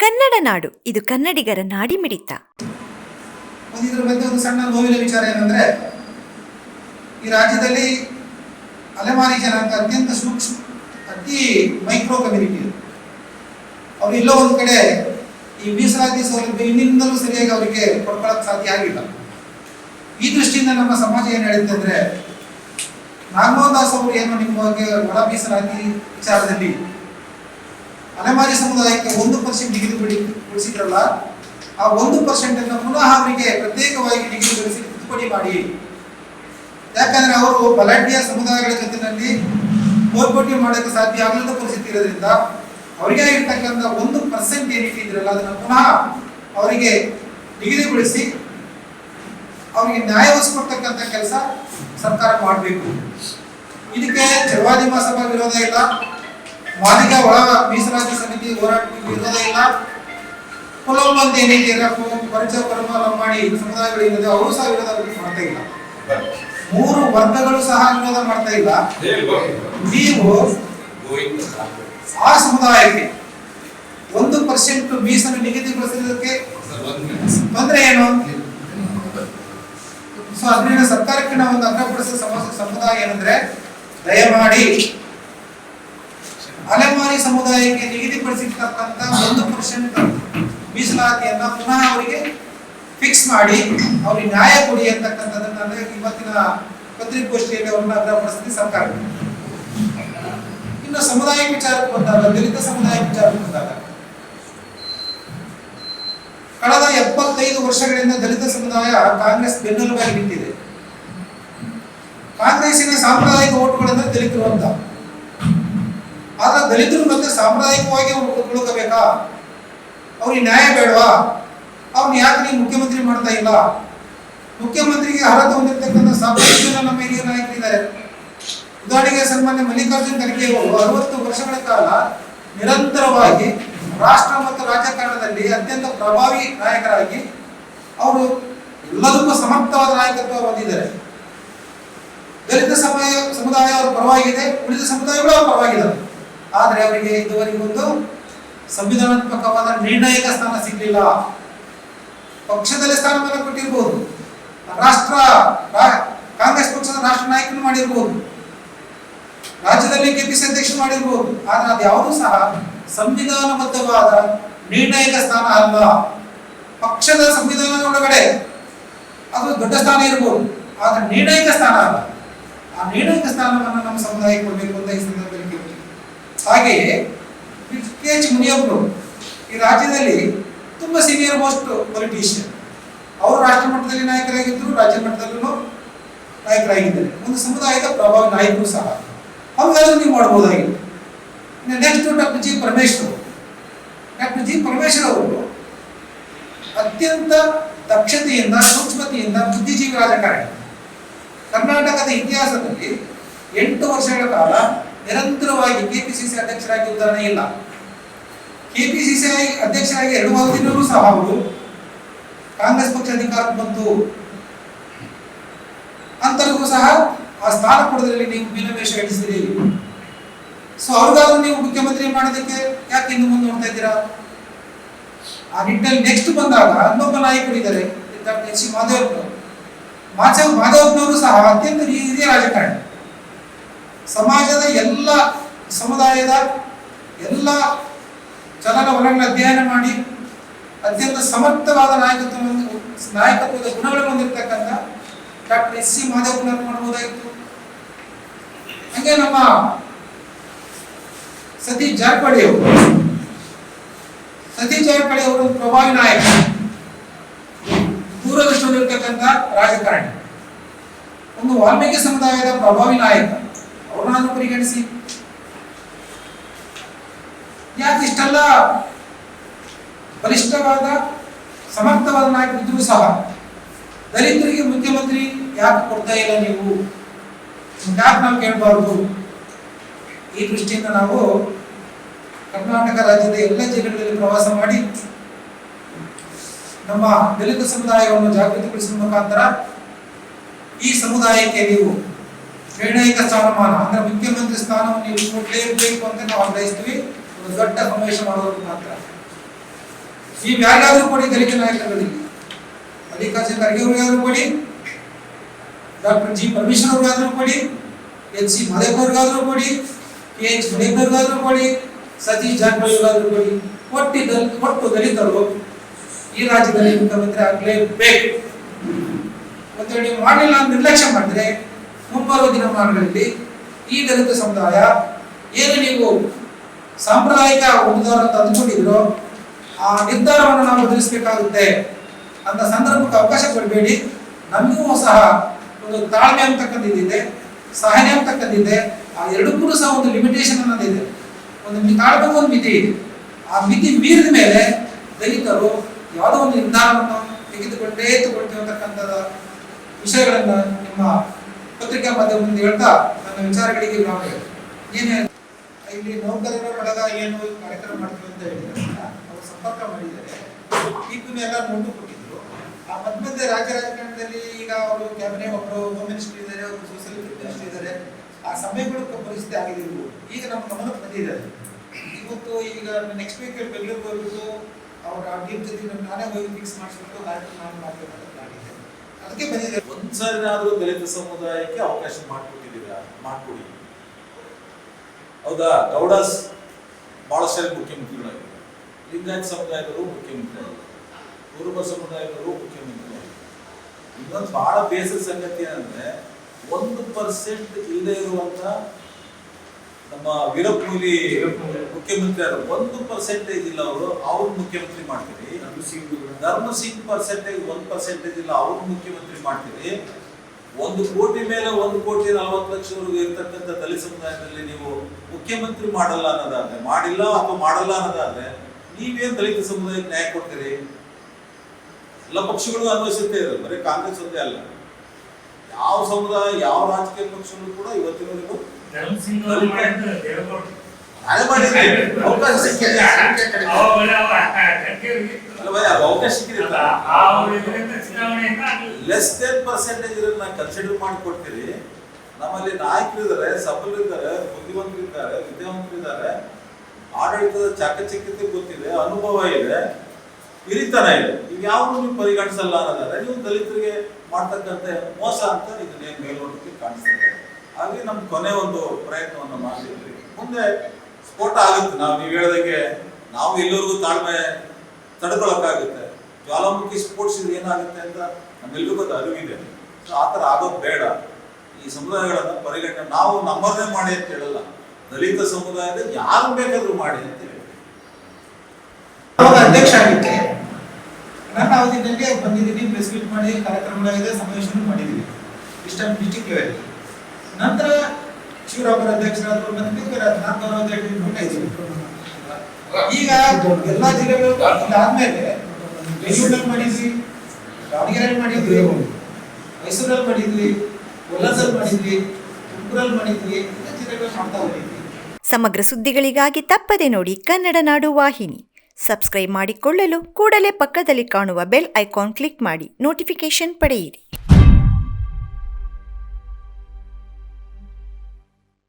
ಕನ್ನಡ ನಾಡು, ಇದು ಕನ್ನಡಿಗರ ನಾಡಿ ಮಿಡಿತ ಇದ್ರ ಬಗ್ಗೆ ಒಂದು ಸಣ್ಣ ನೋವಿನ ವಿಚಾರ ಏನಂದ್ರೆ, ಈ ರಾಜ್ಯದಲ್ಲಿ ಅಲೆಮಾರಿ ಜನಾಂಗ ಅತ್ಯಂತ ಸೂಕ್ಷ್ಮ, ಅತಿ ಮೈಕ್ರೋ ಕಮ್ಯುನಿಟಿ ಅವ್ರು ಎಲ್ಲೋ ಒಂದು ಕಡೆ ಈ ಮೀಸಲಾತಿ ಸೌಲಭ್ಯ ಇನ್ನಿಂದಲೂ ಸರಿಯಾಗಿ ಅವರಿಗೆ ಕೊಡ್ಕೊಳಕ್ ಸಾಧ್ಯ ಆಗಿಲ್ಲ. ಈ ದೃಷ್ಟಿಯಿಂದ ನಮ್ಮ ಸಮಾಜ ಏನು ಹೇಳುತ್ತೆ ಅಂದ್ರೆ ನಾಗಮೋಹನ್ ದಾಸ್ ಅವರು ಏನು ನಿಮ್ಮ ಬಗ್ಗೆ ಒಳ ಮೀಸಲಾತಿ ವಿಚಾರದಲ್ಲಿ ಅಲೆಮಾರಿ ಸಮುದಾಯಕ್ಕೆ ಒಂದು ಪರ್ಸೆಂಟ್ ಬಿಡಿಸಿದ್ರಲ್ಲ, ಆ ಒಂದು ಪರ್ಸೆಂಟ್ ಅನ್ನು ಪುನಃ ಅವರಿಗೆ ಪ್ರತ್ಯೇಕವಾಗಿ ನಿಗದಿಗೊಳಿಸಿ ತಿದ್ದುಪಡಿ ಮಾಡಿ. ಯಾಕಂದ್ರೆ ಅವರು ಬಲಾಢ್ಯ ಸಮುದಾಯಗಳ ಜೊತೆಯಲ್ಲಿ ಹೋರ್ಪಟ್ಟಿ ಮಾಡೋಕ್ಕೆ ಸಾಧ್ಯ ಆಗಲಿಲ್ಲ ಪರಿಸ್ಥಿತಿ ಇರೋದ್ರಿಂದ ಅವರಿಗೆ ಆಗಿರ್ತಕ್ಕಂಥ ಒಂದು ಪರ್ಸೆಂಟ್ ಏನಿಟ್ಟಿದ್ರಲ್ಲ ಅದನ್ನು ಪುನಃ ಅವರಿಗೆ ನಿಗದಿಗೊಳಿಸಿ ಅವರಿಗೆ ನ್ಯಾಯ ಒಲಿಸ್ಕೊಡ್ತಕ್ಕಂಥ ಕೆಲಸ ಸರ್ಕಾರ ಮಾಡಬೇಕು. ಇದಕ್ಕೆ ಚರವಾದಿ ಮಹಾಸಭಾ ವಿರೋಧ ಇಲ್ಲ. ಮಾದಿಗ ಒಳ ಮೀಸಲಾತಿ ಸಮಿತಿ ಹೋರಾಟಕ್ಕೆ ಇಲ್ಲ. ಕುಲಂಬಂದಿ ಏನಿದೆಯಲ್ಲ ಪರಿಚಯ ಪರಮಾಲ ಮಾಡಿ ಸಮುದಾಯಗಳು ಏನಿದೆ ಅವರು ಸಹ ವಿರೋಧ ಮಾಡ್ತಾ ಇಲ್ಲ. ಮೂರು ವರ್ಗಗಳು ಸಹ ವಿರೋಧ ಮಾಡ್ತಾ ಇಲ್ಲ. ನೀವು ಆ ಸಮುದಾಯಕ್ಕೆ ಒಂದು ಪರ್ಸೆಂಟ್ ಮೀಸಲು ನಿಗದಿಗೊಳಿಸಿದ್ದಕ್ಕೆ ತೊಂದರೆ ಏನು? ಸೊ ಅದರಿಂದ ಸರ್ಕಾರಕ್ಕೆ ನಾವು ಒಂದು ಅಗ್ರಪಡಿಸಿದ ಸಮಸ್ಯೆ ಸಮುದಾಯ ಏನಂದ್ರೆ, ದಯಮಾಡಿ ಅಲೆಮಾರಿ ಸಮುದಾಯಕ್ಕೆ ನಿಗದಿಪಡಿಸಿರ್ತಕ್ಕಂಥ ಒಂದು ಪರ್ಸೆಂಟ್ ಮೀಸಲಾತಿಯನ್ನ ಪುನಃ ಅವರಿಗೆ ಫಿಕ್ಸ್ ಮಾಡಿ, ಅವ್ರಿಗೆ ನ್ಯಾಯ ಕೊಡಿ ಅಂತಕ್ಕಂಥದ್ದನ್ನ ಇವತ್ತಿನ ಪತ್ರಿಕಾಗೋಷ್ಠಿಯಲ್ಲಿ ಅವ್ರನ್ನ ಅಗ್ರಪಡಿಸಿದ ಸರ್ಕಾರ. ಇನ್ನು ಸಮುದಾಯ ವಿಚಾರಕ್ಕೆ ಬಂದಾಗ, ದಲಿತ ಸಮುದಾಯ ವಿಚಾರಕ್ಕೆ ಬಂದಾಗ, ಕಳೆದ ಎಪ್ಪತ್ತೈದು ವರ್ಷಗಳಿಂದ ದಲಿತ ಸಮುದಾಯ ಕಾಂಗ್ರೆಸ್ ಬೆನ್ನೆಲುಬಾಗಿ ನಿಂತಿದೆ. ಕಾಂಗ್ರೆಸ್ಸಿನ ಸಾಂಪ್ರದಾಯಿಕ ಓಟುಗಳಿಂದ ದಲಿತರು ಅಂತ. ಆದ್ರೆ ದಲಿತರು ಮತ್ತೆ ಸಾಂಪ್ರದಾಯಿಕವಾಗಿ ಉಳ್ಕೋಬೇಕಾ ಅವ್ರಿಗೆ ನ್ಯಾಯ ಬೇಡವಾ? ಅವ್ರನ್ನ ಯಾಕೆ ನೀವು ಮುಖ್ಯಮಂತ್ರಿ ಮಾಡ್ತಾ ಇಲ್ಲ? ಮುಖ್ಯಮಂತ್ರಿಗೆ ಅರ್ಹತೆ ಹೊಂದಿರತಕ್ಕಂಥ ಹಿರಿಯ ನಾಯಕರಿದ್ದಾರೆ. ಉದಾಹರಣೆಗೆ ಸನ್ಮಾನ್ಯ ಮಲ್ಲಿಕಾರ್ಜುನ್ ಖರ್ಗೆ ಅವರು ಅರವತ್ತು ವರ್ಷಗಳ ಕಾಲ ನಿರಂತರವಾಗಿ ರಾಷ್ಟ್ರ ಮತ್ತು ರಾಜಕಾರಣದಲ್ಲಿ ಅತ್ಯಂತ ಪ್ರಭಾವಿ ನಾಯಕರಾಗಿ ಅವರು ಎಲ್ಲದಕ್ಕೂ ಸಮರ್ಥವಾದ ನಾಯಕತ್ವ ಹೊಂದಿದ್ದಾರೆ. ದಲಿತ ಸಮಯ ಸಮುದಾಯ ಅವರ ಪರವಾಗಿದೆ, ಉಳಿದ ಸಮುದಾಯಗಳು ಅವರ ಪರವಾಗಿದ್ದಾರೆ ಆದರೆ ಅವರಿಗೆ ಇದುವರೆಗೊಂದು ಸಂವಿಧಾನಾತ್ಮಕವಾದ ನಿರ್ಣಾಯಕ ಸ್ಥಾನ ಸಿಗಲಿಲ್ಲ. ಪಕ್ಷದಲ್ಲಿ ಸ್ಥಾನಮಾನ ಕೊಟ್ಟಿರ್ಬೋದು. ರಾಷ್ಟ್ರ ಕಾಂಗ್ರೆಸ್ ಪಕ್ಷದ ರಾಷ್ಟ್ರ ನಾಯಕರು ಮಾಡಿರ್ಬೋದು. ರಾಜ್ಯದಲ್ಲಿ ಕೆಪಿಸಿ ಅಧ್ಯಕ್ಷ ಮಾಡಿರ್ಬೋದು. ಆದ್ರೆ ಅದು ಯಾವುದೂ ಸಹ ಸಂವಿಧಾನಬದ್ಧವಾದ ನಿರ್ಣಾಯಕ ಸ್ಥಾನ ಅಲ್ಲ. ಪಕ್ಷದ ಸಂವಿಧಾನದ ಒಳಗಡೆ ಅದು ದೊಡ್ಡ ಸ್ಥಾನ ಇರ್ಬೋದು. ಆದ್ರೆ ನಿರ್ಣಾಯಕ ಸ್ಥಾನ ಅಲ್ಲ. ಆ ನಿರ್ಣಾಯಕ ಸ್ಥಾನವನ್ನು ನಮ್ಮ ಸಮುದಾಯಕ್ಕೆ ಕೊಡಬೇಕು ಅಂತ ಈ ಹಾಗೆಯೇ ಕೆ ಎಚ್ ಮುನಿಯವರು ಈ ರಾಜ್ಯದಲ್ಲಿ ತುಂಬಾ ಸೀನಿಯರ್ ಮೋಸ್ಟ್ ಪೊಲಿಟಿಷಿಯನ್ ಅವರು ರಾಷ್ಟ್ರ ಮಟ್ಟದಲ್ಲಿ ನಾಯಕರಾಗಿದ್ದರು, ರಾಜ್ಯ ಮಟ್ಟದಲ್ಲೂ ನಾಯಕರಾಗಿದ್ದಾರೆ. ಒಂದು ಸಮುದಾಯದ ಪ್ರಭಾವಿ ನಾಯಕರು ಸಹ. ಅವೆಲ್ಲ ನೀವು ಮಾಡ್ಬೋದಾಗಿತ್ತು next doctor G Parameshwar doctor G Parameshwar ಅವರು ಅತ್ಯಂತ ದಕ್ಷತೆಯಿಂದ, ಸೂಕ್ಷ್ಮತೆಯಿಂದ ಬುದ್ಧಿಜೀವಿ ರಾಜಕಾರಣಿ ಕರ್ನಾಟಕದ ಇತಿಹಾಸದಲ್ಲಿ ಎಂಟು ವರ್ಷಗಳ ಕಾಲ ನಿರಂತರವಾಗಿ ಕೆಪಿಸಿಸಿ ಅಧ್ಯಕ್ಷರಾಗಿ ಉದಾಹರಣೆ ಇಲ್ಲ. ಕೆಪಿಸಿಸಿ ಅಧ್ಯಕ್ಷರಾಗಿ ಎರಡು ಅವಧಿನಲ್ಲೂ ಸಹ ಅವರು ಕಾಂಗ್ರೆಸ್ ಪಕ್ಷ ಅಧಿಕಾರಕ್ಕೆ ಬಂತು. ಅಂತರಿಗೂ ಸಹ ಆ ಸ್ಥಾನ ಕೊಡೋದ್ರಲ್ಲಿ ನೀವು ಭಿನ್ನವೇಶ ಎಣಿಸಿರಿ ಸೊ ಅವ್ರಿಗಾದ್ರೂ ನೀವು ಮುಖ್ಯಮಂತ್ರಿ ಮಾಡೋದಕ್ಕೆ ಯಾಕೆ ಇನ್ನು ಮುಂದೆ ನೋಡ್ತಾ ಇದ್ದೀರಾ? ಆ ನಿಟ್ಟಿನಲ್ಲಿ ನೆಕ್ಸ್ಟ್ ಬಂದಾಗ ಇನ್ನೊಬ್ಬ ನಾಯಕರು ಇದ್ದಾರೆ ಡಾಕ್ಟರ್ ಎಚ್ ಸಿ ಮಾಧವಪ್ಪ ಮಾಚವ್ ಮಾಧವಪ್ಪನವರು ಸಹ ಅತ್ಯಂತ ಹಿರಿಯ ರಾಜಕಾರಣಿ. ಸಮಾಜದ ಎಲ್ಲ ಸಮುದಾಯದ ಎಲ್ಲ ಚಲನವಲನ ಅಧ್ಯಯನ ಮಾಡಿ ಅತ್ಯಂತ ಸಮರ್ಥವಾದ ನಾಯಕತ್ವ ನಾಯಕತ್ವದ ಗುಣಗಳನ್ನು ಹೊಂದಿರತಕ್ಕಂಥ ಡಾಕ್ಟರ್ ಎಸ್ ಸಿ ಮಾಧವಪ್ಪನವರು ಮಾಡಬಹುದಾಗಿತ್ತು ಹಂಗೆ ನಮ್ಮ ಸತೀಶ್ ಜಾರಕಿಹೊಳಿ ಅವರು. ಸತೀಶ್ ಜಾರಕಿಹೊಳಿ ಅವರು ಪ್ರಭಾವಿ ನಾಯಕ. ದೂರದರ್ಶನದಲ್ಲಿರ್ತಕ್ಕಂಥ ರಾಜಕಾರಣಿ. ಒಂದು ವಾಲ್ಮೀಕಿ ಸಮುದಾಯದ ಪ್ರಭಾವಿ ನಾಯಕ. ಅವರನ್ನು ಪರಿಗಣಿಸಿ ಯಾಕೆ ಇಷ್ಟೆಲ್ಲ? ಬಲಿಷ್ಠವಾದ, ಸಮರ್ಥವಾದ ನಾಯಕರಿದ್ರೂ ಸಹ ದಲಿತರಿಗೆ ಮುಖ್ಯಮಂತ್ರಿ ಯಾಕೆ ಕೊಡ್ತಾ ಇಲ್ಲ ನೀವು? ಯಾಕೆ ನಾವು ಕೇಳಬಾರ್ದು? ಈ ದೃಷ್ಟಿಯಿಂದ ನಾವು ಕರ್ನಾಟಕ ರಾಜ್ಯದ ಎಲ್ಲ ಜಿಲ್ಲೆಗಳಲ್ಲಿ ಪ್ರವಾಸ ಮಾಡಿ ನಮ್ಮ ದಲಿತ ಸಮುದಾಯವನ್ನು ಜಾಗೃತಿಗೊಳಿಸುವ ಮುಖಾಂತರ ಈ ಸಮುದಾಯಕ್ಕೆ ನೀವು ನಿರ್ಣಾಯಕ ಸ್ಥಾನಮಾನ ಅಂದ್ರೆ ಮುಖ್ಯಮಂತ್ರಿ ಸ್ಥಾನವನ್ನು ನೀವು ಕೊಡಲೇಬೇಕು ಅಂತ ನಾವು ಆಗ್ರಹಿಸ್ತೀವಿ. ಒಂದು ದೊಡ್ಡ ಸಮಾವೇಶ ಮಾಡೋದು ಮಾತ್ರ. ನೀವು ಯಾರಿಗಾದ್ರೂ ಕೊಡಿ, ದಲಿತ ನಾಯಕರಲ್ಲಿ ಮಲ್ಲಿಕಾರ್ಜುನ ಖರ್ಗೆ ಅವ್ರಿಗಾದ್ರೂ ಕೊಡಿ, ಡಾಕ್ಟರ್ ಜಿ ಪರಮೇಶ್ವರ್ ಅವ್ರಿಗಾದ್ರೂ ಕೊಡಿ ಎಚ್ ಸಿ ಮದೇವ್ರಿಗಾದ್ರೂ ಕೊಡಿ, ಕೆ ಎಚ್ ಮದೇವ್ರಿಗಾದ್ರೂ ಕೊಡಿ, ಸತೀಶ್ ಜಾರಕಿಹೊಳಿಗಾದ್ರೂ ಕೊಡಿ. ಕೊಟ್ಟಿ ದಲ್ ಕೊಟ್ಟು ದಲಿತರು ಈ ರಾಜ್ಯದಲ್ಲಿ ಮುಖ್ಯಮಂತ್ರಿ ಆಗಲೇಬೇಕು. ಮತ್ತೆ ನೀವು ಮಾಡಿಲ್ಲ ನಿರ್ಲಕ್ಷ್ಯ ಮಾಡಿದ್ರೆ ಮುಂಬರುವ ದಿನಮಾನಗಳಲ್ಲಿ ಈ ದಲಿತ ಸಮುದಾಯ ಏನು ನೀವು ಸಾಂಪ್ರದಾಯಿಕ ಉದ್ದಾರ ಅಂತ ಅಂದ್ಕೊಂಡಿದ್ರು ಆ ನಿರ್ಧಾರವನ್ನು ನಾವು ಬದಲಿಸಬೇಕಾಗುತ್ತೆ ಅಂತ ಸಂದರ್ಭಕ್ಕೆ ಅವಕಾಶ ಕೊಡಬೇಡಿ. ನಮಗೂ ಸಹ ಒಂದು ತಾಳ್ಮೆ ಅಂತಕ್ಕಂಥದ್ದಿದೆ ಸಹನೆ ಅಂತಕ್ಕಂಥದ್ದಿದೆ ಆ ಎರಡಕ್ಕೂ ಸಹ ಒಂದು ಲಿಮಿಟೇಷನ್ ಅನ್ನೋದಿದೆ ಒಂದು ಮಿ- ತಾಳ್ಮೆಗೂ ಒಂದು ಮಿತಿ ಇದೆ. ಆ ಮಿತಿ ಮೀರಿದ ಮೇಲೆ ದಲಿತರು ಯಾವುದೋ ಒಂದು ನಿರ್ಧಾರವನ್ನು ತೆಗೆದುಕೊಂಡೇ ತಗೊಳ್ತೀವಿ ಅಂತಕ್ಕಂಥದ ವಿಷಯಗಳನ್ನು ನಿಮ್ಮ ಪತ್ರಿಕಾ ಮಾಧ್ಯಮದಿಂದ ಹೇಳ್ತಾ ನನ್ನ ವಿಚಾರಗಳಿಗೆ ನಾವು ಏನು ಇಲ್ಲಿ ನೌಕರರ ಬಳಗ ಏನು ಕಾರ್ಯಕ್ರಮ ಮಾಡ್ತೀವಿ ಅಂತ ಹೇಳಿದ್ರಲ್ಲ ಅವರು ಸಂಪರ್ಕ ಮಾಡಿದ್ದಾರೆ. ಟಿಪ್ಪು ಎಲ್ಲ ನೋಟು ಕೊಟ್ಟಿದ್ರು. ಆ ಮಧ್ಯ ರಾಜ್ಯ ರಾಜಕಾರಣದಲ್ಲಿ ಈಗ ಅವರು ಕ್ಯಾಬಿನೆಟ್ ಒಬ್ಬರು ಹೋಮ್ ಮಿನಿಸ್ಟರ್ ಇದ್ದಾರೆ ಅವರು ಸೋಷಿಯಲ್ ಮಿನಿಸ್ಟರ್ ಇದ್ದಾರೆ. ಆ ಸಮಯಗಳು ಪರಿಸ್ಥಿತಿ ಆಗಿದೆ ಇವು. ಈಗ ನಮ್ಮ ಗಮನಕ್ಕೆ ಬಂದಿದ್ದಾರೆ. ಇವತ್ತು ಈಗ ನೆಕ್ಸ್ಟ್ ವೀಕ್ ಬೆಂಗಳೂರಿಗೆ ಹೋಗ್ಬಿಟ್ಟು ಅವ್ರ ಆ ಟೀಮ್ ಜೊತೆ ನಾನೇ ಹೋಗಿ ಫಿಕ್ಸ್ ಮಾಡಿಸ್ಬಿಟ್ಟು ಕಾರ್ಯಕ್ರಮ ಮಾಡಿದ್ದೆ ಅದಕ್ಕೆ ಬಂದಿದೆ. ಒಂದ್ಸರಿನಾದ್ರೂ ದಲಿತ ಸಮುದಾಯಕ್ಕೆ ಅವಕಾಶ ಮಾಡಿಕೊಟ್ಟಿದ್ದೀರಾ? ಮಾಡಿಕೊಡಿ. ಹೌದಾ? ಗೌಡಸ್ ಬಹಳ ಸರಿ ಮುಖ್ಯಮಂತ್ರಿಗಳಾಗಿದ್ದಾರೆ. ಲಿಂಗಾಯತ್ ಸಮುದಾಯದವರು ಮುಖ್ಯಮಂತ್ರಿಗಳಾಗಿದ್ದಾರೆ ಕುರುಬ ಸಮುದಾಯದವರು ಮುಖ್ಯಮಂತ್ರಿಗಳಾಗಿದ್ದಾರೆ ಇನ್ನೊಂದು ಬಹಳ ಬೇಸರ ಸಂಗತಿ ಏನಂದ್ರೆ, ಒಂದು ಪರ್ಸೆಂಟ್ ಇಲ್ಲದೆ ಇರುವಂತ ನಮ್ಮ ವೀರಪ್ಪಮೊಯ್ಲಿ ಮುಖ್ಯಮಂತ್ರಿ ಅವರು ಒಂದು ಪರ್ಸೆಂಟೇಜ್ ಇಲ್ಲ ಅವರು ಅವ್ರು ಮುಖ್ಯಮಂತ್ರಿ ಮಾಡ್ತೀರಿ. ಧರ್ಮ ಸಿಂಗ್ ಪರ್ಸೆಂಟೇಜ್ ಒಂದು ಪರ್ಸೆಂಟೇಜ್ ಇಲ್ಲ ಅವ್ರು ಮುಖ್ಯಮಂತ್ರಿ ಮಾಡ್ತೀರಿ. ಒಂದು ಕೋಟಿ ಮೇಲೆ ಒಂದು ಕೋಟಿ ನಲವತ್ತು ಲಕ್ಷವರೆಗೂ ಇರ್ತಕ್ಕಂಥ ದಲಿತ ಸಮುದಾಯದಲ್ಲಿ ನೀವು ಮುಖ್ಯಮಂತ್ರಿ ಮಾಡಲ್ಲ ಅನ್ನೋದಾದ್ರೆ ಮಾಡಿಲ್ಲ ಅಥವಾ ಮಾಡಲ್ಲ ಅನ್ನೋದಾದ್ರೆ ನೀವೇನು ದಲಿತ ಸಮುದಾಯಕ್ಕೆ ನ್ಯಾಯ ಕೊಡ್ತೀರಿ? ಎಲ್ಲ ಪಕ್ಷಗಳು ಅನ್ವಯಿಸುತ್ತೆ ಇರೋದು ಬರೀ ಕಾಂಗ್ರೆಸ್ ಒಂದೇ ಅಲ್ಲ. ಯಾವ ಸಮುದಾಯ ಯಾವ ರಾಜಕೀಯ ಪಕ್ಷಗಳು ಕೂಡ ಇವತ್ತಿನವರೆಗೂ ಅವಕಾಶ ಸಿಕ್ಕಿದೆ. ಅವಕಾಶ ಸಿಕ್ಕಿದೆ ಆ ಅವ್ರ ಇದರಿಂದ ಚುನಾವಣೆಯಿಂದ ಲೆಸ್ ದೆನ್ ಪರ್ಸೆಂಟೇಜ್ ಇರೋದನ್ನ ಕನ್ಸಿಡರ್ ಮಾಡಿ ಕೊಡ್ತೀರಿ ನಮ್ಮಲ್ಲಿ ನಾಯಕರಿದ್ದಾರೆ ಸಬಲರಿದ್ದಾರೆ ಬುದ್ಧಿವಂತರಿದ್ದಾರೆ ವಿದ್ಯಾವಂತರಿದ್ದಾರೆ ಆಡಳಿತದ ಚಾಕಚಕ್ಯತೆ ಗೊತ್ತಿದೆ ಅನುಭವ ಇದೆ ಹಿರಿತನ ಇದೆ. ಈಗ ಯಾವನು ನೀವು ಪರಿಗಣಿಸಲ್ಲ ಅನ್ನೋದಾದ್ರೆ ನೀವು ದಲಿತರಿಗೆ ಮಾಡ್ತಕ್ಕಂಥ ಮೋಸ ಅಂತ ಇದನ್ನೇ ಮೇಲ್ನೋಟಕ್ಕೆ ಕಾಣಿಸ್ತದೆ ಹಾಗೆ ನಮ್ ಕೊನೆ ಒಂದು ಪ್ರಯತ್ನವನ್ನು ಮಾಡಿದ್ರಿ ಮುಂದೆ ಸ್ಫೋಟ ಆಗುತ್ತೆ. ನಾವು ನೀವು ಹೇಳ್ದಂಗೆ ನಾವು ಎಲ್ಲರಿಗೂ ತಾಳ್ಮೆ ತಡ್ಕೊಳಕ್ಕಾಗುತ್ತೆ. ಜ್ವಾಲಾಮುಖಿ ಸ್ಫೋಟಿಸಿದ್ರೆ ಏನಾಗುತ್ತೆ ಅಂತ ನಮ್ಮೆಲ್ಲರಿಗೂ ಅದು ಅರಿವಿದೆ. ಸೊ ಆ ಥರ ಆಗೋದು ಬೇಡ. ಈ ಸಮುದಾಯಗಳನ್ನ ಪರಿಗಣನೆ, ನಾವು ನಮ್ಮದೇ ಮಾಡಿ ಅಂತ ಹೇಳಲ್ಲ. ದಲಿತ ಸಮುದಾಯದ ಯಾರು ಬೇಕಾದ್ರೂ ಮಾಡಿ ಅಂತ ಹೇಳಿ. ಅಧ್ಯಕ್ಷ ಆಗಿದ್ದೆ. ನನ್ನ ಅವಧಿನಲ್ಲಿ ಬಂದಿದ್ದೀನಿ ಪ್ರೆಸ್ ಮಾಡಿ, ಕಾರ್ಯಕ್ರಮಗಳಿದೆ, ಸಮಾವೇಶನೂ ಮಾಡಿದ್ದೀನಿ. ಇಷ್ಟ ಡಿಸ್ಟಿಕ್ ಲೆವೆಲ್ ನಂತರ ಶಿವರಾಮರ ಅಧ್ಯಕ್ಷರಾದ್ರು ಮತ್ತೆ ಈಗ ಎಲ್ಲಾ ಜಿಲ್ಲೆಗಳು ಇದಾದ್ಮೇಲೆ ಬೆಂಗಳೂರಲ್ಲಿ ಮಾಡಿದ್ವಿ, ದಾವಣಗೆರೆಯಲ್ಲಿ ಮಾಡಿದ್ವಿ ಮೈಸೂರಲ್ಲಿ ಮಾಡಿದ್ವಿ ಕೊಲ್ಲದಲ್ಲಿ ಮಾಡಿದ್ವಿ, ತುಮಕೂರಲ್ಲಿ ಮಾಡಿದ್ವಿ, ಎಲ್ಲ ಜಿಲ್ಲೆಗಳು ಮಾಡ್ತಾ ಹೋಗಿದ್ವಿ ಸಮಗ್ರ ಸುದ್ದಿಗಳಿಗಾಗಿ ತಪ್ಪದೆ ನೋಡಿ ಕನ್ನಡ ನಾಡು ವಾಹಿನಿ. ಸಬ್ಸ್ಕ್ರೈಬ್ ಮಾಡಿಕೊಳ್ಳಲು ಕೂಡಲೇ ಪಕ್ಕದಲ್ಲಿ ಕಾಣುವ ಬೆಲ್ ಐಕಾನ್ ಕ್ಲಿಕ್ ಮಾಡಿ ನೋಟಿಫಿಕೇಶನ್ ಪಡೆಯಿರಿ.